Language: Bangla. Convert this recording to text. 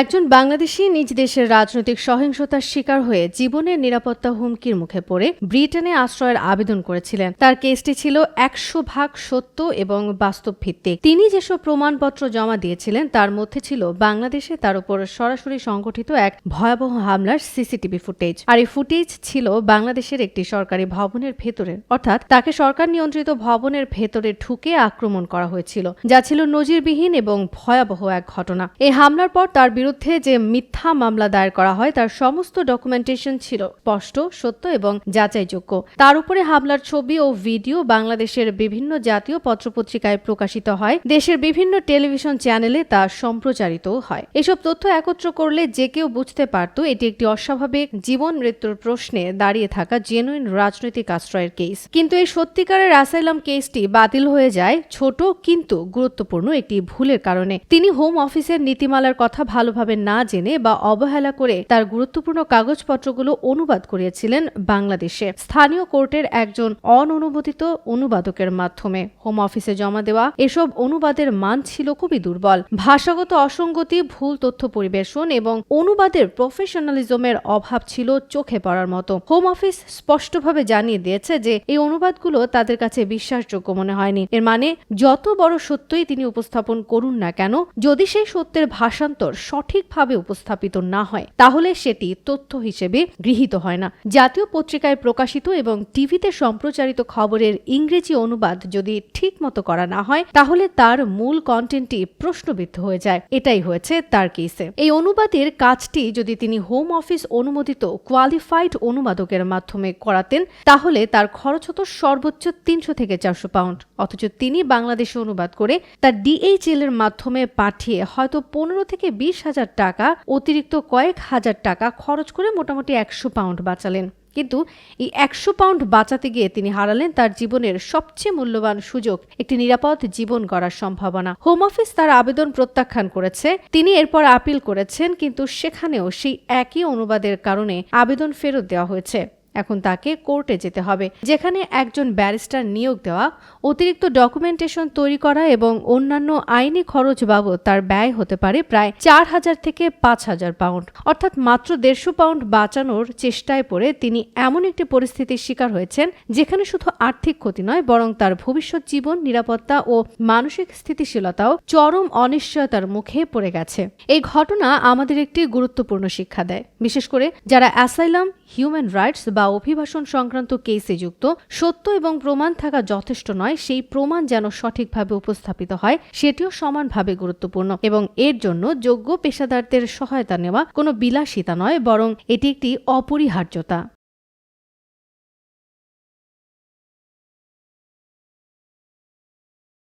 একজন বাংলাদেশি নিজ দেশের রাজনৈতিক সহিংসতার শিকার হয়ে জীবনের নিরাপত্তা হুমকির মুখে পড়ে ব্রিটেনে আশ্রয়ের আবেদন করেছিলেন। তার কেসটি ছিল একশো ভাগ সত্য এবং বাস্তব ভিত্তিক। তিনি যেসব প্রমাণপত্র জমা দিয়েছিলেন, তার মধ্যে ছিল বাংলাদেশে তার উপর সরাসরি সংগঠিত এক ভয়াবহ হামলার সিসিটিভি ফুটেজ। আর এই ফুটেজ ছিল বাংলাদেশের একটি সরকারি ভবনের ভেতরে। অর্থাৎ তাকে সরকার নিয়ন্ত্রিত ভবনের ভেতরে ঢুকে আক্রমণ করা হয়েছিল, যা ছিল নজিরবিহীন এবং ভয়াবহ এক ঘটনা। এই হামলার পর তার বিরুদ্ধে যে মিথ্যা মামলা দায়ের করা হয়, তার সমস্ত ডকুমেন্টেশন ছিল স্পষ্ট, সত্য এবং যাচাইযোগ্য। তার উপরে হামলার ছবি ও ভিডিও বাংলাদেশের বিভিন্ন জাতীয় পত্রপত্রিকায় প্রকাশিত হয়। দেশের বিভিন্ন টেলিভিশন চ্যানেলে তা সম্প্রচারিত হয়। এসব তথ্য একত্র করলে যে কেউ বুঝতে পারত, এটি একটি অস্বাভাবিক জীবন মৃত্যুর প্রশ্নে দাঁড়িয়ে থাকা জেনুইন রাজনৈতিক আশ্রয়ের কেস কিন্তু এই সত্যিকারের অ্যাসাইলাম কেসটি বাতিল হয়ে যায় ছোট কিন্তু গুরুত্বপূর্ণ একটি ভুলের কারণে। তিনি হোম অফিসের নীতিমালার কথা ভালোভাবে না জেনে বা অবহেলা করে তার গুরুত্বপূর্ণ কাগজপত্রগুলো অনুবাদ করিয়েছিলেন বাংলাদেশে। স্থানীয় কোর্টের একজন অননুমোদিত অনুবাদকের মাধ্যমে। হোম অফিসে জমা দেওয়া এসব অনুবাদের মান ছিল খুবই দুর্বল। ভাষাগত অসঙ্গতি, ভুল তথ্য পরিবেশন এবং অনুবাদের প্রফেশনালিজমের অভাব ছিল চোখে পড়ার মতো। হোম অফিস স্পষ্টভাবে জানিয়ে দিয়েছে যে, এই অনুবাদগুলো তাদের কাছে বিশ্বাসযোগ্য মনে হয়নি। এর মানে যত বড় সত্যই তিনি উপস্থাপন করুন না কেন, যদি সেই সত্যের ভাষান্তর সঠিকভাবে উপস্থাপিত না হয়, তাহলে সেটি তথ্য হিসেবে গৃহীত হয় না। জাতীয় পত্রিকায় প্রকাশিত এবং টিভিতে সম্প্রচারিত খবরের ইংরেজি অনুবাদ যদি ঠিক মতো করা না হয়, তাহলে তার মূল কন্টেন্টটি প্রশ্নবিদ্ধ হয়ে যায়। এটাই হয়েছে তার কেসে। এই অনুবাদের কাজটি যদি তিনি হোম অফিস অনুমোদিত কোয়ালিফাইড অনুবাদকের মাধ্যমে করাতেন, তাহলে তার খরচ হতো সর্বোচ্চ তিনশো থেকে চারশো পাউন্ড। অথচ তিনি বাংলাদেশে অনুবাদ করে তার ডিএইচএল এর মাধ্যমে পাঠিয়ে হয়তো পনেরো থেকে বিশ হাজার টাকা, অতিরিক্ত কয়েক হাজার টাকা খরচ করে মোটামুটি একশো পাউন্ড বাঁচালেন। কিন্তু এই একশো পাউন্ড বাঁচাতে গিয়ে তিনি হারালেন তার জীবনের সবচেয়ে মূল্যবান সুযোগ, একটি নিরাপদ জীবন গড়ার সম্ভাবনা। হোম অফিস তার আবেদন প্রত্যাখ্যান করেছে, তিনি এরপর আপিল করেছেন, কিন্তু সেখানেও সেই একই অনুবাদের কারণে আবেদন ফেরত দেওয়া হয়েছে। এখন তাকে কোর্টে যেতে হবে, যেখানে একজন ব্যারিস্টার নিয়োগ দেওয়া, অতিরিক্ত ডকুমেন্টেশন তৈরি করা এবং অন্যান্য আইনি খরচ বাবদ তার ব্যয় হতে পারে প্রায় চার হাজার থেকে পাঁচ হাজার পাউন্ড। অর্থাৎ মাত্র দেড়শো পাউন্ড বাঁচানোর চেষ্টায় পড়ে তিনি এমন একটি পরিস্থিতির শিকার হয়েছেন, যেখানে শুধু আর্থিক ক্ষতি নয়, বরং তার ভবিষ্যৎ জীবন, নিরাপত্তা ও মানসিক স্থিতিশীলতাও চরম অনিশ্চয়তার মুখে পড়ে গেছে। এই ঘটনা আমাদের একটি গুরুত্বপূর্ণ শিক্ষা দেয়। বিশেষ করে যারা অ্যাসাইলাম, হিউম্যান রাইটস বা অভিবাসন সংক্রান্ত কেসে যুক্ত, সত্য এবং প্রমাণ থাকা যথেষ্ট নয়, সেই প্রমাণ যেন সঠিকভাবে উপস্থাপিত হয়, সেটিও সমানভাবে গুরুত্বপূর্ণ এবং এর জন্য যোগ্য পেশাদারদের সহায়তা নেওয়া কোনো বিলাসিতা নয়, বরং এটি একটি অপরিহার্যতা।